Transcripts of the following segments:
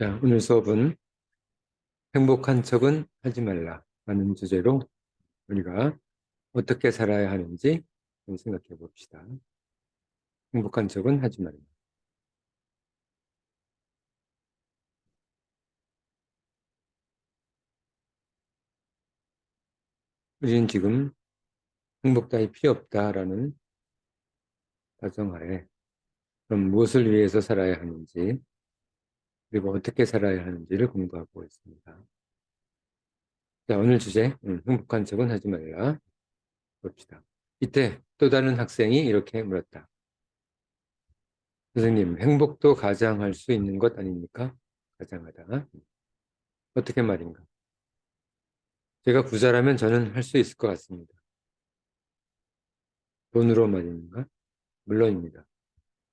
자, 오늘 수업은 행복한 척은 하지 말라 라는 주제로 우리가 어떻게 살아야 하는지 생각해 봅시다. 행복한 척은 하지 말라. 우리는 지금 행복 따위 필요 없다라는 가정하에 그럼 무엇을 위해서 살아야 하는지 그리고 어떻게 살아야 하는지를 공부하고 있습니다. 자, 오늘 주제 음, 행복한 척은 하지 말라 봅시다. 이때 또 다른 학생이 이렇게 물었다. 선생님, 행복도 가장할 수 있는 것 아닙니까? 가장하다. 어떻게 말인가? 제가 부자라면 저는 할 수 있을 것 같습니다. 돈으로 말입니까? 물론입니다.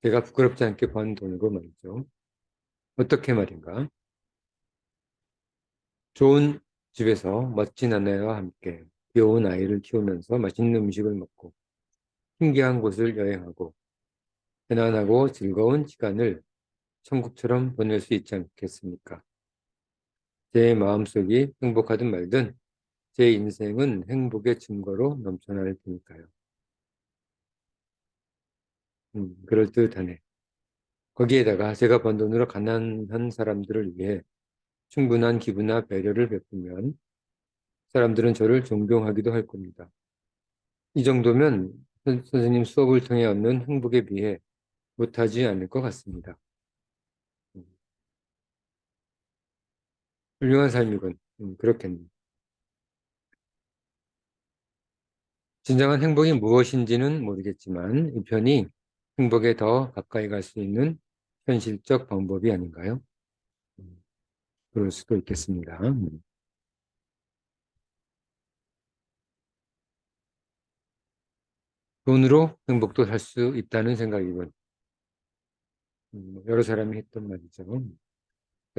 제가 부끄럽지 않게 번 돈으로 말이죠. 어떻게 말인가? 좋은 집에서 멋진 아내와 함께 귀여운 아이를 키우면서 맛있는 음식을 먹고 신기한 곳을 여행하고 편안하고 즐거운 시간을 천국처럼 보낼 수 있지 않겠습니까? 제 마음속이 행복하든 말든 제 인생은 행복의 증거로 넘쳐날 테니까요. 음, 그럴듯하네. 거기에다가 제가 번 돈으로 가난한 사람들을 위해 충분한 기부나 배려를 베푸면 사람들은 저를 존경하기도 할 겁니다. 이 정도면 선생님 수업을 통해 얻는 행복에 비해 못하지 않을 것 같습니다. 음. 훌륭한 삶이군. 음, 그렇겠네. 진정한 행복이 무엇인지는 모르겠지만 이 편이 행복에 더 가까이 갈 수 있는 현실적 방법이 아닌가요? 음, 그럴 수도 있겠습니다. 음. 돈으로 행복도 살 수 있다는 생각이군. 음, 여러 사람이 했던 말이죠.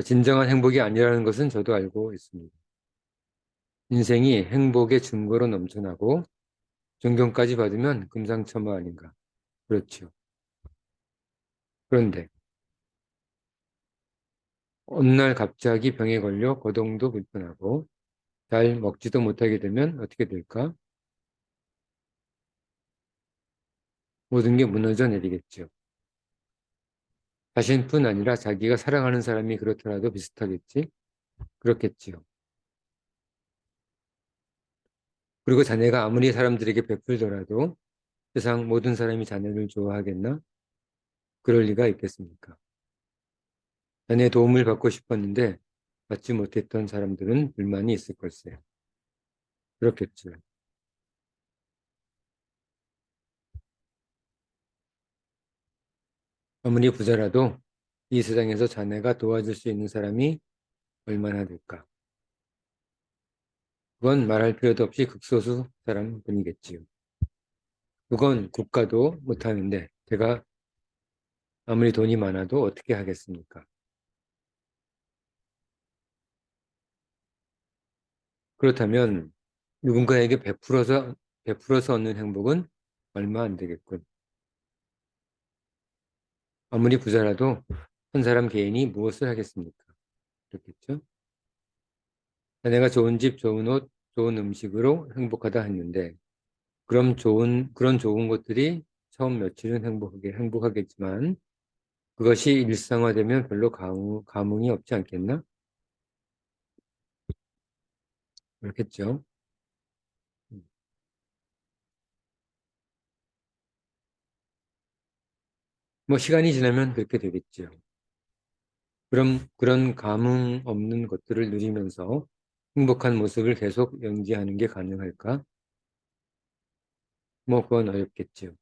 진정한 행복이 아니라는 것은 저도 알고 있습니다. 인생이 행복의 증거로 넘쳐나고 존경까지 받으면 금상첨화 아닌가. 그렇죠. 그런데 어느 날 갑자기 병에 걸려 거동도 불편하고 잘 먹지도 못하게 되면 어떻게 될까? 모든 게 무너져 내리겠죠. 자신뿐 아니라 자기가 사랑하는 사람이 그렇더라도 비슷하겠지? 그렇겠지요. 그리고 자네가 아무리 사람들에게 베풀더라도 세상 모든 사람이 자네를 좋아하겠나? 그럴 리가 있겠습니까? 자네의 도움을 받고 싶었는데 받지 못했던 사람들은 불만이 있을 걸세요. 그렇겠죠. 아무리 부자라도 이 세상에서 자네가 도와줄 수 있는 사람이 얼마나 될까? 그건 말할 필요도 없이 극소수 사람뿐이겠지요. 그건 국가도 못하는데 제가 아무리 돈이 많아도 어떻게 하겠습니까? 그렇다면 누군가에게 베풀어서 베풀어서 얻는 행복은 얼마 안 되겠군. 아무리 부자라도 한 사람 개인이 무엇을 하겠습니까? 그렇겠죠? 내가 좋은 집, 좋은 옷, 좋은 음식으로 행복하다 했는데 그럼 좋은 그런 좋은 것들이 처음 며칠은 행복하게 행복하겠지만 그것이 일상화되면 별로 감흥, 감흥이 없지 않겠나? 그렇겠죠. 음. 뭐 시간이 지나면 그렇게 되겠죠. 그럼 그런 감흥 없는 것들을 누리면서 행복한 모습을 계속 연기하는 게 가능할까? 뭐 그건 어렵겠지요.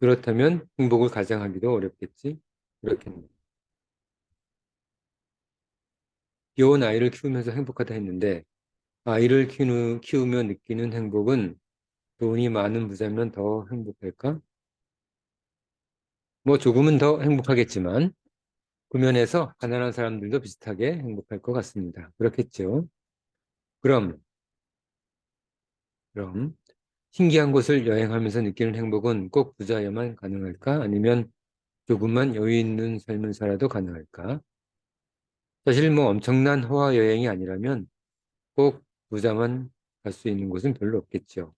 그렇다면 행복을 가장하기도 어렵겠지? 그렇겠네. 귀여운 아이를 키우면서 행복하다 했는데 아이를 키우, 키우며 느끼는 행복은 돈이 많은 부자면 더 행복할까? 뭐 조금은 더 행복하겠지만 그 면에서 가난한 사람들도 비슷하게 행복할 것 같습니다. 그렇겠죠? 그럼 그럼 신기한 곳을 여행하면서 느끼는 행복은 꼭 부자여만 가능할까? 아니면 조금만 여유 있는 삶을 살아도 가능할까? 사실 뭐 엄청난 호화 여행이 아니라면 꼭 부자만 갈 수 있는 곳은 별로 없겠죠.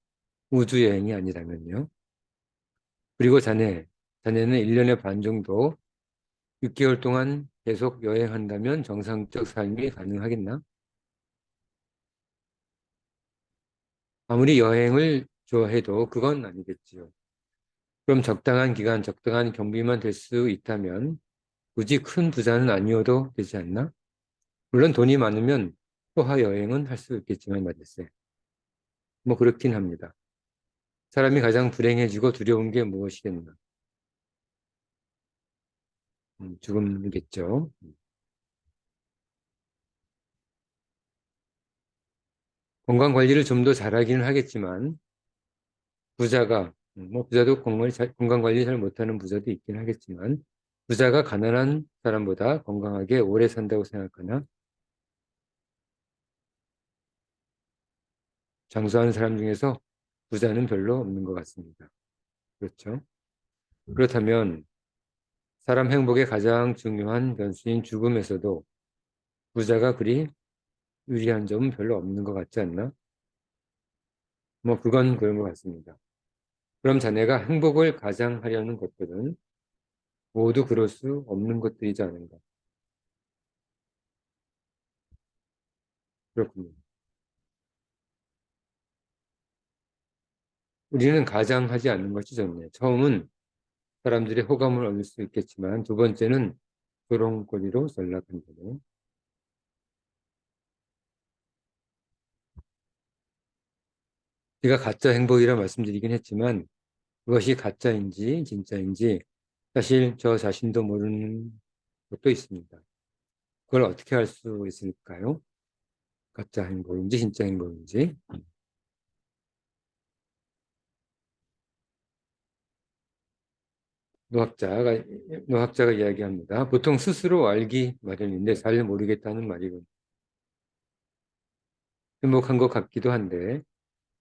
우주 여행이 아니라면요. 그리고 자네, 자네는 1년의 반 정도 6개월 동안 계속 여행한다면 정상적 삶이 가능하겠나? 아무리 여행을 좋아해도 그건 아니겠지요. 그럼 적당한 기간, 적당한 경비만 될 수 있다면 굳이 큰 부자는 아니어도 되지 않나? 물론 돈이 많으면 호화 여행은 할 수 있겠지만 말일세. 뭐 그렇긴 합니다. 사람이 가장 불행해지고 두려운 게 무엇이겠나? 음, 죽음이겠죠. 건강 관리를 좀 더 잘하기는 하겠지만 부자가 음, 뭐 부자도 건강, 건강 관리 잘 못하는 부자도 있긴 하겠지만 부자가 가난한 사람보다 건강하게 오래 산다고 생각하나 장수하는 사람 중에서 부자는 별로 없는 것 같습니다. 그렇죠? 그렇다면 사람 행복의 가장 중요한 변수인 죽음에서도 부자가 그리 유리한 점은 별로 없는 것 같지 않나? 뭐 그건 그런 것 같습니다. 그럼 자네가 행복을 가장하려는 것들은 모두 그럴 수 없는 것들이지 않은가? 그렇군요. 우리는 가장하지 않는 것이 좋네. 처음은 사람들의 호감을 얻을 수 있겠지만 두 번째는 조롱거리로 전락한다네. 제가 가짜 행복이라 말씀드리긴 했지만 그것이 가짜인지 진짜인지 사실 저 자신도 모르는 것도 있습니다. 그걸 어떻게 할 수 있을까요? 가짜 행복인지 진짜 행복인지. 노학자가, 노학자가 이야기합니다. 보통 스스로 알기 마련인데 잘 모르겠다는 말이군. 행복한 것 같기도 한데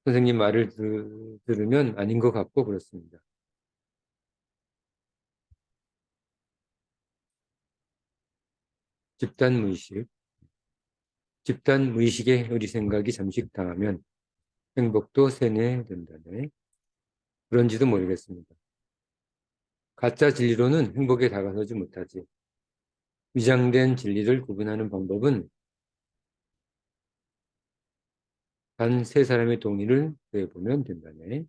선생님 말을 들, 들으면 아닌 것 같고 그렇습니다. 집단 무의식. 집단 무의식에 우리 생각이 잠식당하면 행복도 세뇌된다네. 그런지도 모르겠습니다. 가짜 진리로는 행복에 다가서지 못하지. 위장된 진리를 구분하는 방법은 단 세 사람의 동의를 구해보면 된다네.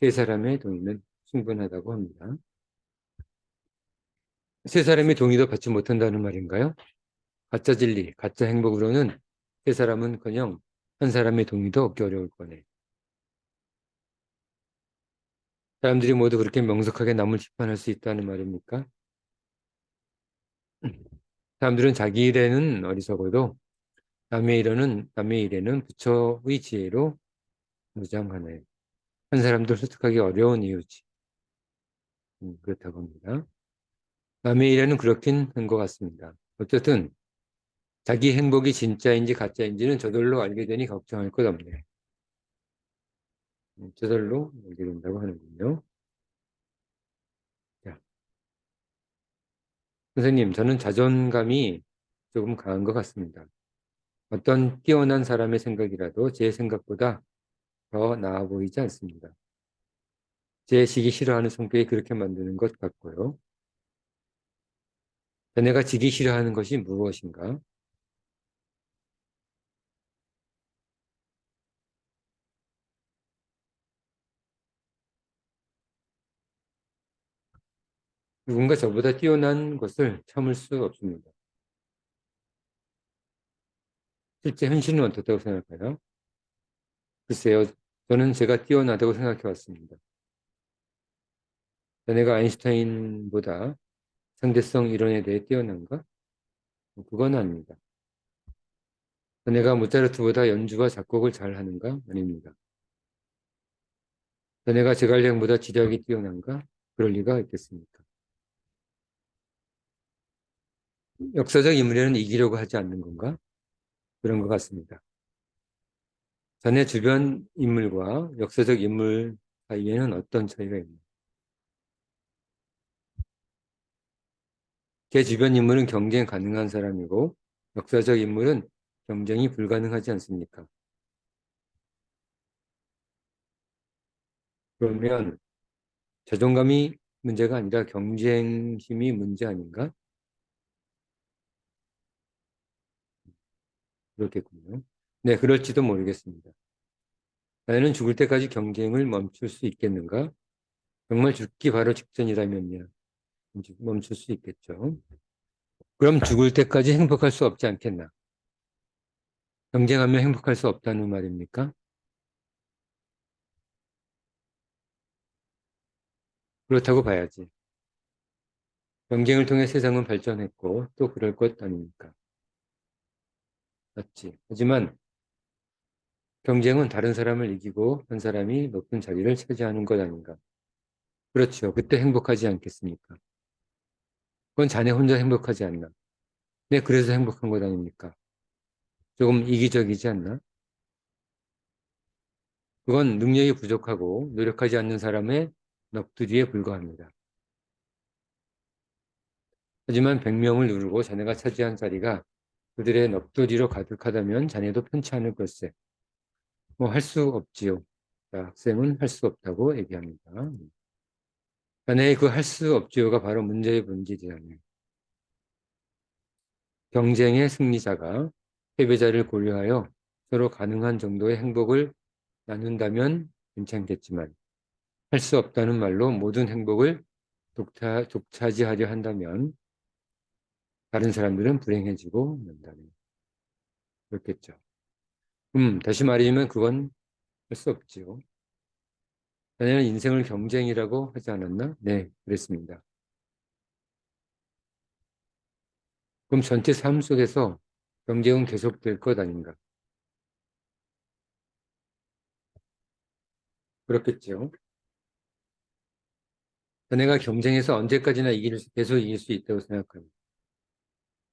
세 사람의 동의는 충분하다고 합니다. 세 사람의 동의도 받지 못한다는 말인가요? 가짜 진리, 가짜 행복으로는 세 사람은커녕 한 사람의 동의도 얻기 어려울 거네. 사람들이 모두 그렇게 명석하게 남을 비판할 수 있다는 말입니까? 사람들은 자기 일에는 어리석어도 남의 일에는 남의 일에는 부처의 지혜로 무장하네. 한 사람도 설득하기 어려운 이유지. 음, 그렇다고 합니다. 남의 일에는 그렇긴 한 것 같습니다. 어쨌든 자기 행복이 진짜인지 가짜인지는 저절로 알게 되니 걱정할 것 없네. 음, 저절로 알게 된다고 하는군요. 자. 선생님, 저는 자존감이 조금 강한 것 같습니다. 어떤 뛰어난 사람의 생각이라도 제 생각보다 더 나아 보이지 않습니다. 제 시기 싫어하는 성격이 그렇게 만드는 것 같고요. 자네가 지기 싫어하는 것이 무엇인가? 누군가 저보다 뛰어난 것을 참을 수 없습니다. 실제 현실은 어떻다고 생각해요? 글쎄요, 저는 제가 뛰어나다고 생각해 왔습니다. 자네가 아인슈타인보다 상대성 이론에 대해 뛰어난가? 그건 아닙니다. 자네가 모차르트보다 연주와 작곡을 잘 하는가? 아닙니다. 자네가 제갈량보다 지략이 뛰어난가? 그럴 리가 있겠습니까? 역사적 인물에는 이기려고 하지 않는 건가? 그런 것 같습니다. 자네 주변 인물과 역사적 인물 사이에는 어떤 차이가 있나요? 제 주변 인물은 경쟁 가능한 사람이고 역사적 인물은 경쟁이 불가능하지 않습니까? 그러면 자존감이 문제가 아니라 경쟁심이 문제 아닌가? 그렇겠군요. 네, 그럴지도 모르겠습니다. 나는 죽을 때까지 경쟁을 멈출 수 있겠는가? 정말 죽기 바로 직전이라면요. 멈출 수 있겠죠. 그럼 죽을 때까지 행복할 수 없지 않겠나? 경쟁하면 행복할 수 없다는 말입니까? 그렇다고 봐야지. 경쟁을 통해 세상은 발전했고 또 그럴 것 아닙니까? 맞지. 하지만 경쟁은 다른 사람을 이기고 한 사람이 높은 자리를 차지하는 것 아닌가. 그렇죠. 그때 행복하지 않겠습니까? 그건 자네 혼자 행복하지 않나. 네, 그래서 행복한 것 아닙니까? 조금 이기적이지 않나? 그건 능력이 부족하고 노력하지 않는 사람의 넋두리에 불과합니다. 하지만 100명을 누르고 자네가 차지한 자리가 그들의 넋두리로 가득하다면 자네도 편치 않을 것세. 뭐 할 수 없지요. 자, 학생은 할 수 없다고 얘기합니다. 자네의 그 할 수 없지요가 바로 문제의 본질이라네요. 경쟁의 승리자가 패배자를 고려하여 서로 가능한 정도의 행복을 나눈다면 괜찮겠지만 할 수 없다는 말로 모든 행복을 독차, 독차지하려 한다면 다른 사람들은 불행해지고 만다는 그렇겠죠. 음, 다시 말하면 그건 할 수 없지요. 자네는 인생을 경쟁이라고 하지 않았나? 네, 그랬습니다. 그럼 전체 삶 속에서 경쟁은 계속될 것 아닌가? 그렇겠죠. 자네가 경쟁에서 언제까지나 이길 수, 계속 이길 수 있다고 생각합니다.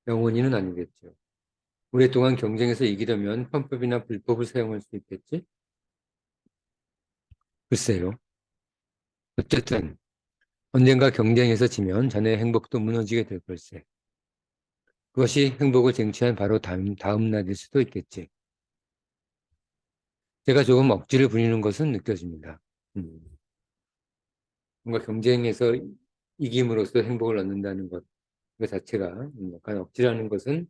영원히는 아니겠죠. 오랫동안 경쟁에서 이기려면 편법이나 불법을 사용할 수 있겠지? 글쎄요. 어쨌든 언젠가 경쟁에서 지면 자네의 행복도 무너지게 될 걸세. 그것이 행복을 쟁취한 바로 다음, 다음 날일 수도 있겠지. 제가 조금 억지를 부리는 것은 느껴집니다. 음. 뭔가 경쟁에서 이김으로써 행복을 얻는다는 것, 그 자체가 약간 억지라는 것은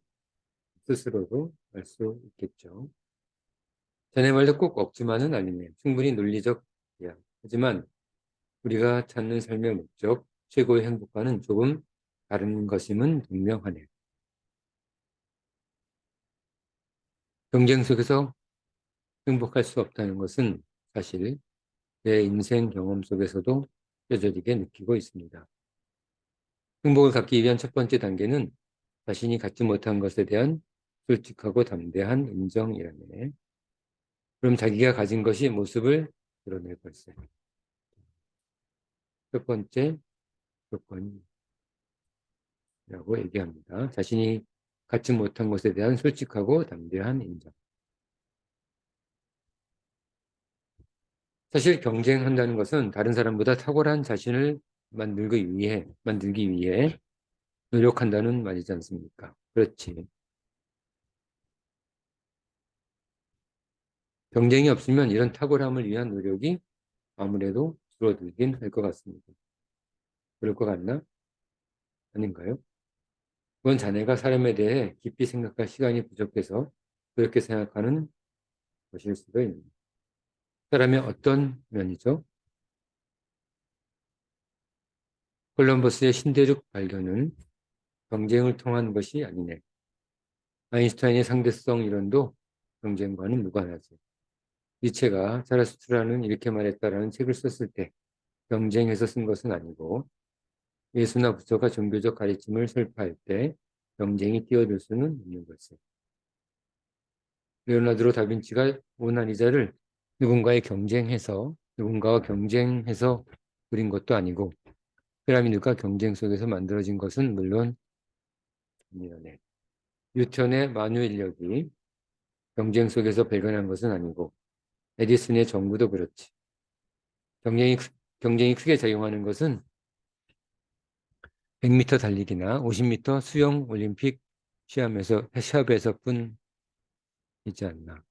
스스로도 알 수 있겠죠. 자네 말도 꼭 억지만은 아니네요. 충분히 논리적 이야. 하지만 우리가 찾는 삶의 목적, 최고의 행복과는 조금 다른 것임은 분명하네요. 경쟁 속에서 행복할 수 없다는 것은 사실 내 인생 경험 속에서도 뼈저리게 느끼고 있습니다. 행복을 갖기 위한 첫 번째 단계는 자신이 갖지 못한 것에 대한 솔직하고 담대한 인정이라네. 그럼 자기가 가진 것이 모습을 드러낼 걸세. 첫 번째 조건이라고 얘기합니다. 자신이 갖지 못한 것에 대한 솔직하고 담대한 인정. 사실 경쟁한다는 것은 다른 사람보다 탁월한 자신을 만들기 위해, 만들기 위해 노력한다는 말이지 않습니까? 그렇지. 경쟁이 없으면 이런 탁월함을 위한 노력이 아무래도 줄어들긴 할 것 같습니다. 그럴 것 같나? 아닌가요? 그건 자네가 사람에 대해 깊이 생각할 시간이 부족해서 그렇게 생각하는 것일 수도 있습니다. 사람의 어떤 면이죠? 콜럼버스의 신대륙 발견은 경쟁을 통한 것이 아니네. 아인슈타인의 상대성 이론도 경쟁과는 무관하지. 니체가 자라스트라는 이렇게 말했다라는 책을 썼을 때 경쟁해서 쓴 것은 아니고 예수나 부처가 종교적 가르침을 설파할 때 경쟁이 뛰어들 수는 없는 것을. 레오나드로 다빈치가 모나리자를 누군가의 경쟁해서 누군가와 경쟁해서 그린 것도 아니고 피라미드가 경쟁 속에서 만들어진 것은 물론 아니라네. 뉴턴의 만유인력이 경쟁 속에서 발견한 것은 아니고 에디슨의 정부도 그렇지. 경쟁이, 경쟁이 크게 작용하는 것은 100m 달리기나 50m 수영 올림픽 시합에서 시합에서뿐 있지 않나.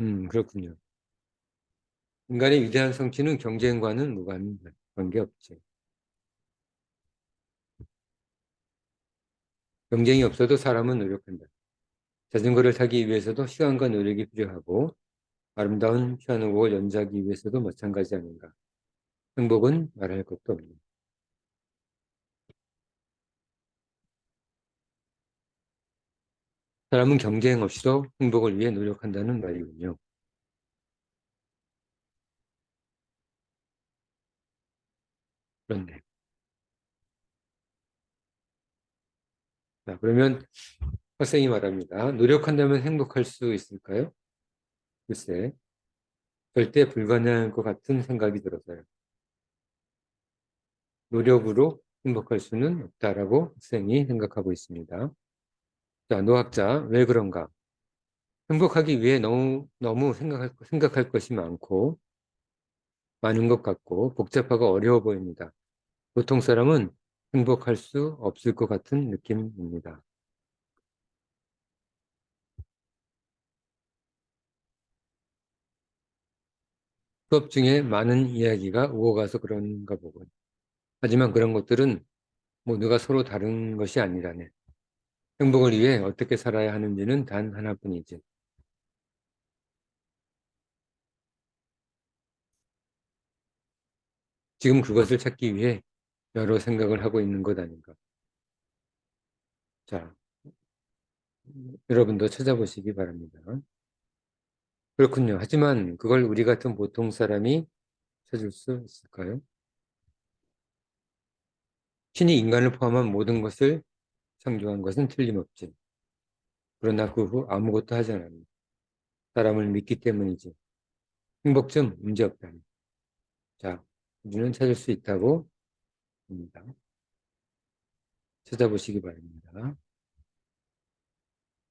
음, 그렇군요. 인간의 위대한 성취는 경쟁과는 무관 관계없지. 경쟁이 없어도 사람은 노력한다. 자전거를 타기 위해서도 시간과 노력이 필요하고 아름다운 피아노 곡을 연주하기 위해서도 마찬가지 아닌가. 행복은 말할 것도 없네. 사람은 경쟁 없이도 행복을 위해 노력한다는 말이군요. 그렇네. 자, 그러면 학생이 말합니다. 노력한다면 행복할 수 있을까요? 글쎄, 절대 불가능할 것 같은 생각이 들어서요. 노력으로 행복할 수는 없다라고 학생이 생각하고 있습니다. 자, 노학자, 왜 그런가? 행복하기 위해 너무, 너무 생각할, 생각할 것이 많고, 많은 것 같고, 복잡하고 어려워 보입니다. 보통 사람은 행복할 수 없을 것 같은 느낌입니다. 수업 중에 많은 이야기가 오고 가서 그런가 보군. 하지만 그런 것들은 모두가 서로 다른 것이 아니라네. 행복을 위해 어떻게 살아야 하는지는 단 하나뿐이지. 지금 그것을 찾기 위해 여러 생각을 하고 있는 것 아닌가. 자, 여러분도 찾아보시기 바랍니다. 그렇군요. 하지만 그걸 우리 같은 보통 사람이 찾을 수 있을까요? 신이 인간을 포함한 모든 것을 창조한 것은 틀림없지. 그러나 그 후 아무것도 하지 않았다. 사람을 믿기 때문이지. 행복 좀 문제없다니. 자, 우리는 찾을 수 있다고 봅니다. 찾아보시기 바랍니다.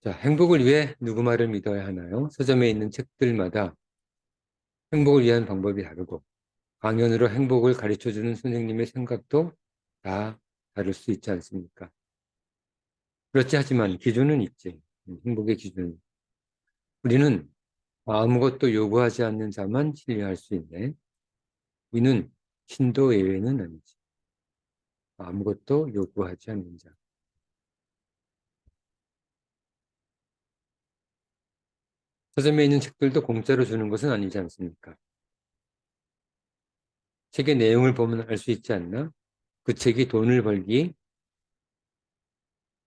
자, 행복을 위해 누구 말을 믿어야 하나요? 서점에 있는 책들마다 행복을 위한 방법이 다르고 강연으로 행복을 가르쳐주는 선생님의 생각도 다 다를 수 있지 않습니까? 그렇지 하지만 기준은 있지. 음, 행복의 기준. 우리는 아무것도 요구하지 않는 자만 신뢰할 수 있네. 우리는 신도 예외는 아니지. 아무것도 요구하지 않는 자. 서점에 있는 책들도 공짜로 주는 것은 아니지 않습니까? 책의 내용을 보면 알 수 있지 않나? 그 책이 돈을 벌기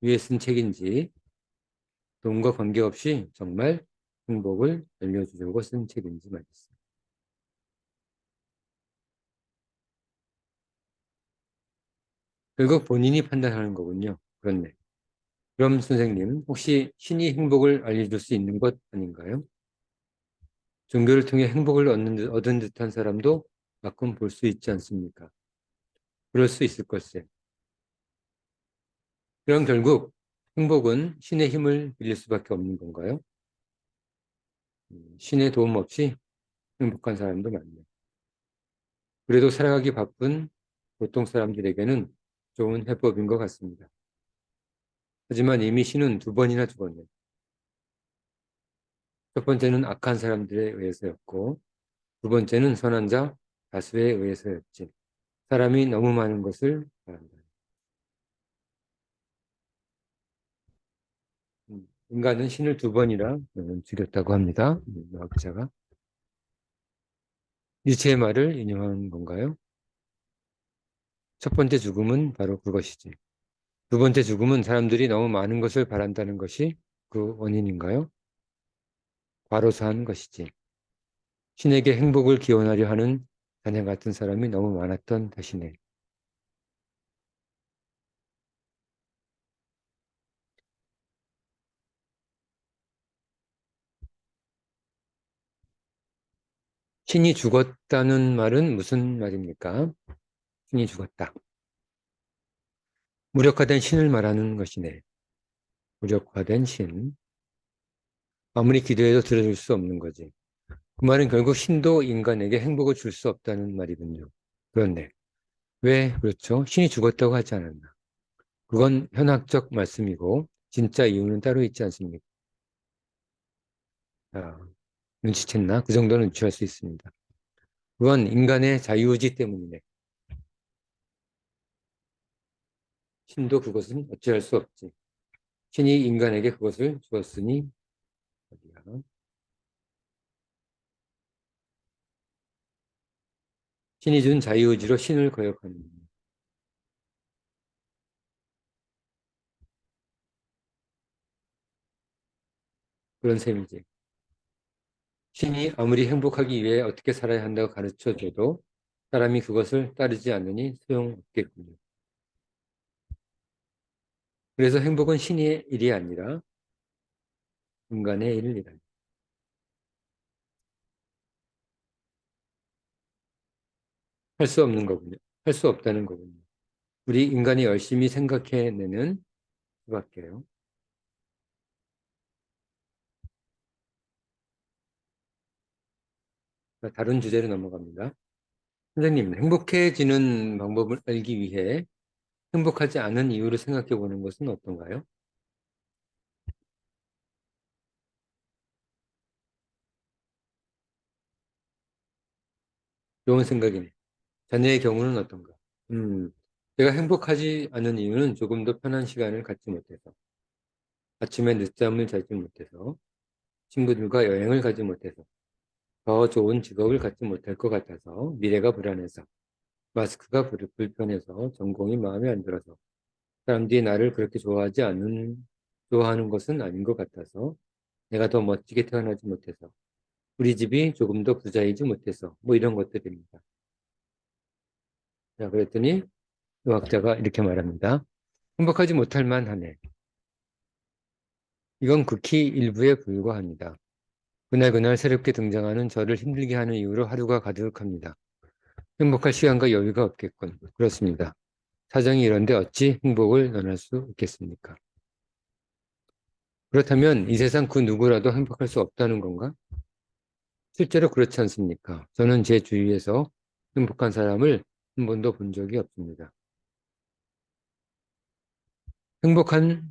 위해 쓴 책인지 돈과 관계없이 정말 행복을 알려주려고 쓴 책인지 말이죠. 결국 본인이 판단하는 거군요. 그렇네. 그럼 선생님, 혹시 신이 행복을 알려줄 수 있는 것 아닌가요? 종교를 통해 행복을 얻는 듯, 얻은 듯한 사람도 가끔 볼 수 있지 않습니까? 그럴 수 있을 것세. 그럼 결국 행복은 신의 힘을 빌릴 수밖에 없는 건가요? 음, 신의 도움 없이 행복한 사람도 많네요. 그래도 살아가기 바쁜 보통 사람들에게는 좋은 해법인 것 같습니다. 하지만 이미 신은 두 번이나 죽었네요. 첫 번째는 악한 사람들에 의해서였고, 두 번째는 선한 자 다수에 의해서였지. 사람이 너무 많은 것을 바란다. 음, 인간은 신을 두 번이나 죽였다고 합니다. 과학자가. 니체의 말을 인용한 건가요? 첫 번째 죽음은 바로 그것이지. 두 번째 죽음은 사람들이 너무 많은 것을 바란다는 것이 그 원인인가요? 과로사한 것이지. 신에게 행복을 기원하려 하는 자네 같은 사람이 너무 많았던 대신에 신이 죽었다는 말은 무슨 말입니까? 신이 죽었다. 무력화된 신을 말하는 것이네. 무력화된 신. 아무리 기도해도 들어줄 수 없는 거지. 그 말은 결국 신도 인간에게 행복을 줄 수 없다는 말이군요. 그렇네. 왜 그렇죠? 신이 죽었다고 하지 않았나? 그건 현학적 말씀이고 진짜 이유는 따로 있지 않습니까? 자, 눈치챘나? 그 정도는 눈치할 수 있습니다. 그건 인간의 자유의지 때문이네. 신도 그것은 어찌할 수 없지. 신이 인간에게 그것을 주었으니 어디야? 신이 준 자유의지로 신을 거역하는 그런 셈이지. 신이 아무리 행복하기 위해 어떻게 살아야 한다고 가르쳐줘도 사람이 그것을 따르지 않으니 소용없겠군요. 그래서 행복은 신의 일이 아니라 인간의 일이다. 할 수 없는 거군요. 할 수 없다는 거군요. 우리 인간이 열심히 생각해내는 수밖에요. 다른 주제로 넘어갑니다. 선생님, 행복해지는 방법을 알기 위해 행복하지 않은 이유를 생각해 보는 것은 어떤가요? 좋은 생각이네. 자녀의 경우는 어떤가? 음, 내가 행복하지 않은 이유는 조금 더 편한 시간을 갖지 못해서, 아침에 늦잠을 자지 못해서, 친구들과 여행을 가지 못해서, 더 좋은 직업을 갖지 못할 것 같아서, 미래가 불안해서, 마스크가 불편해서, 전공이 마음에 안 들어서, 사람들이 나를 그렇게 좋아하지 않는, 좋아하는 것은 아닌 것 같아서, 내가 더 멋지게 태어나지 못해서, 우리 집이 조금 더 부자이지 못해서, 뭐 이런 것들입니다. 자, 그랬더니 의학자가 이렇게 말합니다. 행복하지 못할 만하네. 이건 극히 일부에 불과합니다. 그날그날 새롭게 등장하는 저를 힘들게 하는 이유로 하루가 가득합니다. 행복할 시간과 여유가 없겠군. 그렇습니다. 사정이 이런데 어찌 행복을 논할 수 있겠습니까? 그렇다면 이 세상 그 누구라도 행복할 수 없다는 건가? 실제로 그렇지 않습니까? 저는 제 주위에서 행복한 사람을 한 번도 본 적이 없습니다. 행복한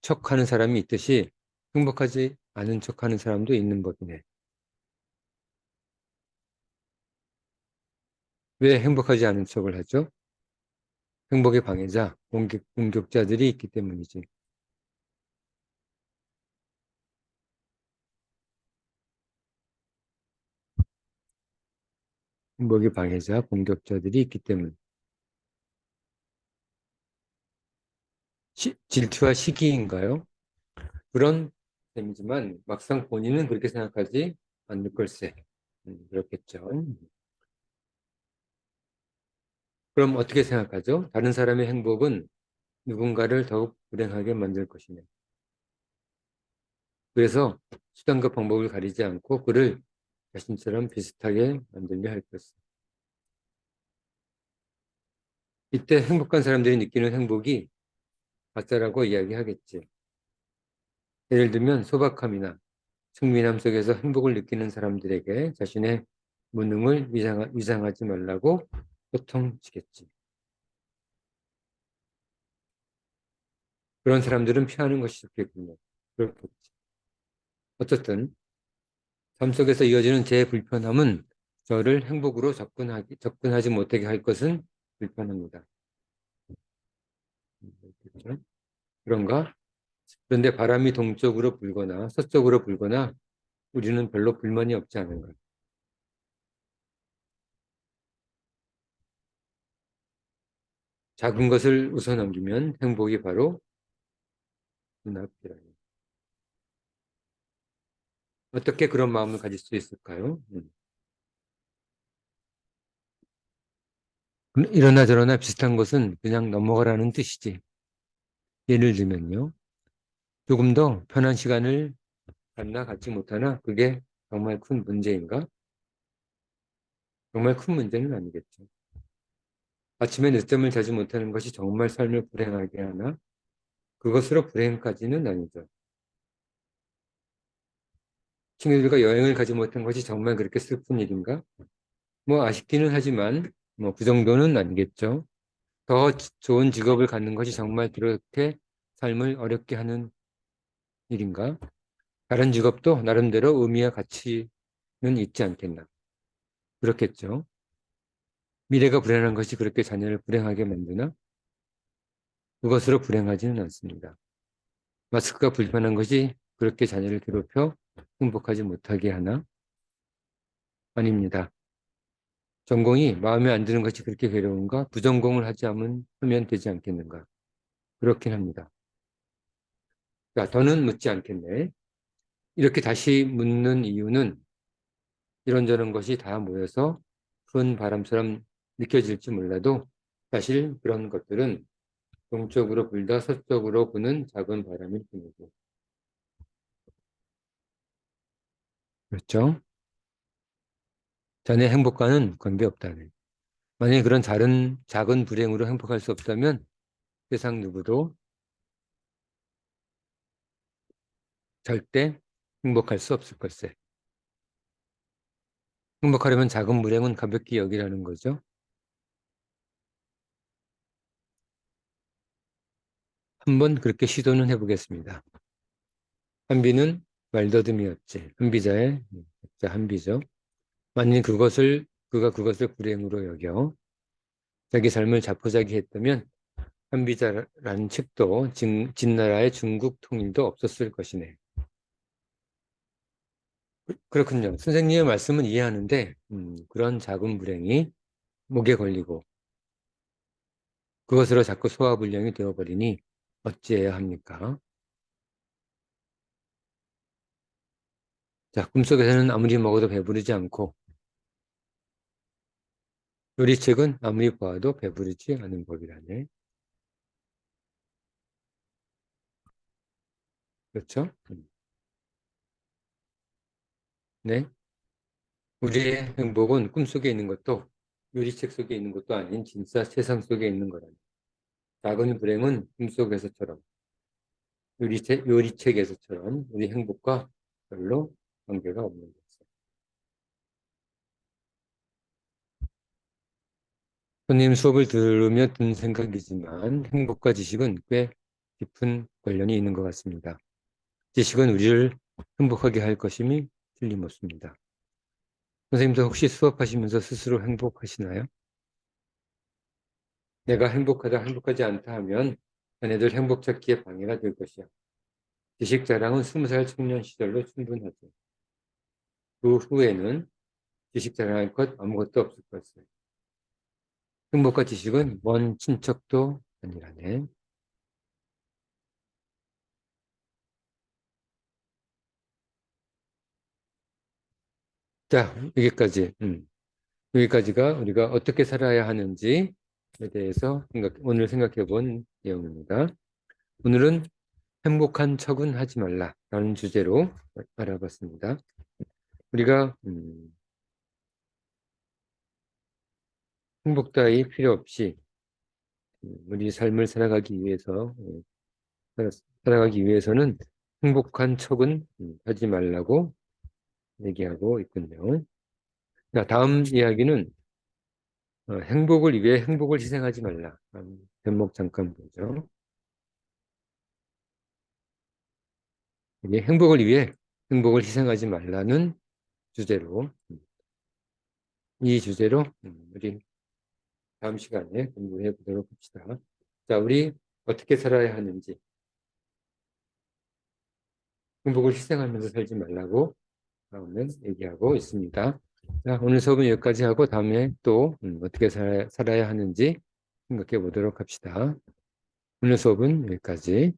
척 하는 사람이 있듯이 행복하지 않은 척 하는 사람도 있는 법이네. 왜 행복하지 않은 척을 하죠? 행복의 방해자, 공격, 공격자들이 있기 때문이지. 행복의 방해자, 공격자들이 있기 때문. 시, 질투와 시기인가요? 그런 셈이지만 막상 본인은 그렇게 생각하지 않을 걸세. 음, 그렇겠죠. 그럼 어떻게 생각하죠? 다른 사람의 행복은 누군가를 더욱 불행하게 만들 것이네. 그래서 수단과 방법을 가리지 않고 그를 자신처럼 비슷하게 만들려 할 것이다. 이때 행복한 사람들이 느끼는 행복이 가짜라고 이야기하겠지. 예를 들면 소박함이나 승민함 속에서 행복을 느끼는 사람들에게 자신의 무능을 위장하, 지 말라고 호통치겠지. 그런 사람들은 피하는 것이 좋겠군요. 그렇겠지. 어쨌든 삶 속에서 이어지는 제 불편함은 저를 행복으로 접근하기, 접근하지 못하게 할 것은 불편합니다. 그런가? 그런데 바람이 동쪽으로 불거나 서쪽으로 불거나 우리는 별로 불만이 없지 않은가? 작은 것을 우선 넘기면 행복이 바로 눈앞이라니. 어떻게 그런 마음을 가질 수 있을까요? 음. 이러나 저러나 비슷한 것은 그냥 넘어가라는 뜻이지. 예를 들면요. 조금 더 편한 시간을 갖나 갖지 못하나 그게 정말 큰 문제인가? 정말 큰 문제는 아니겠죠. 아침에 늦잠을 자지 못하는 것이 정말 삶을 불행하게 하나? 그것으로 불행까지는 아니죠. 친구들과 여행을 가지 못한 것이 정말 그렇게 슬픈 일인가? 뭐 아쉽기는 하지만 뭐 그 정도는 아니겠죠. 더 좋은 직업을 갖는 것이 정말 그렇게 삶을 어렵게 하는 일인가? 다른 직업도 나름대로 의미와 가치는 있지 않겠나? 그렇겠죠. 미래가 불안한 것이 그렇게 자녀를 불행하게 만드나? 그것으로 불행하지는 않습니다. 마스크가 불편한 것이 그렇게 자녀를 괴롭혀 행복하지 못하게 하나? 아닙니다. 전공이 마음에 안 드는 것이 그렇게 괴로운가? 부전공을 하지 않으면 하면 되지 않겠는가? 그렇긴 합니다. 자, 더는 묻지 않겠네. 이렇게 다시 묻는 이유는 이런저런 것이 다 모여서 큰 바람처럼 느껴질지 몰라도 사실 그런 것들은 동쪽으로 불다 서쪽으로 부는 작은 바람일 뿐이고. 그렇죠? 자네 행복과는 관계없다네. 만약에 그런 작은, 작은 불행으로 행복할 수 없다면 세상 누구도 절대 행복할 수 없을 것세. 행복하려면 작은 불행은 가볍게 여기라는 거죠. 한번 그렇게 시도는 해보겠습니다. 한비는 말더듬이었지. 한비자의 자 한비죠. 만일 그것을 그가 그것을 불행으로 여겨 자기 삶을 자포자기 했다면 한비자라는 책도 진, 진나라의 중국 통일도 없었을 것이네. 그렇군요. 선생님의 말씀은 이해하는데 음, 그런 작은 불행이 목에 걸리고 그것으로 자꾸 소화불량이 되어버리니 어찌해야 합니까? 자, 꿈속에서는 아무리 먹어도 배부르지 않고 요리책은 아무리 보아도 배부르지 않은 법이라네. 그렇죠? 음. 네. 우리의 행복은 꿈속에 있는 것도 요리책 속에 있는 것도 아닌 진짜 세상 속에 있는 거라니. 작은 불행은 꿈속에서처럼 요리책, 요리책에서처럼 우리 행복과 별로 관계가 없는 거죠. 손님 수업을 들으며 든 생각이지만 행복과 지식은 꽤 깊은 관련이 있는 것 같습니다. 지식은 우리를 행복하게 할 것임이 틀림없습니다. 선생님도 혹시 수업하시면서 스스로 행복하시나요? 내가 행복하다, 행복하지 않다 하면 자네들 행복 찾기에 방해가 될 것이야. 지식 자랑은 스무 살 청년 시절로 충분하죠. 그 후에는 지식 자랑할 것 아무것도 없을 것을. 행복과 지식은 먼 친척도 아니라네. 자, 여기까지. 음. 여기까지가 우리가 어떻게 살아야 하는지에 대해서 생각, 오늘 생각해 본 내용입니다. 오늘은 행복한 척은 하지 말라라는 주제로 알아봤습니다. 우리가 음, 행복 따위 필요 없이 음, 우리 삶을 살아가기 위해서 어, 살아가기 위해서는 행복한 척은 음, 하지 말라고 얘기하고 있군요. 자, 다음 이야기는 어, 행복을 위해 행복을 희생하지 말라. 대목 잠깐 보죠. 이게 행복을 위해 행복을 희생하지 말라는 주제로 이 주제로 우리 다음 시간에 공부해 보도록 합시다. 자, 우리 어떻게 살아야 하는지 행복을 희생하면서 살지 말라고 다음에 얘기하고 있습니다. 자, 오늘 수업은 여기까지 하고 다음에 또 음, 어떻게 살아야, 살아야 하는지 생각해 보도록 합시다. 오늘 수업은 여기까지.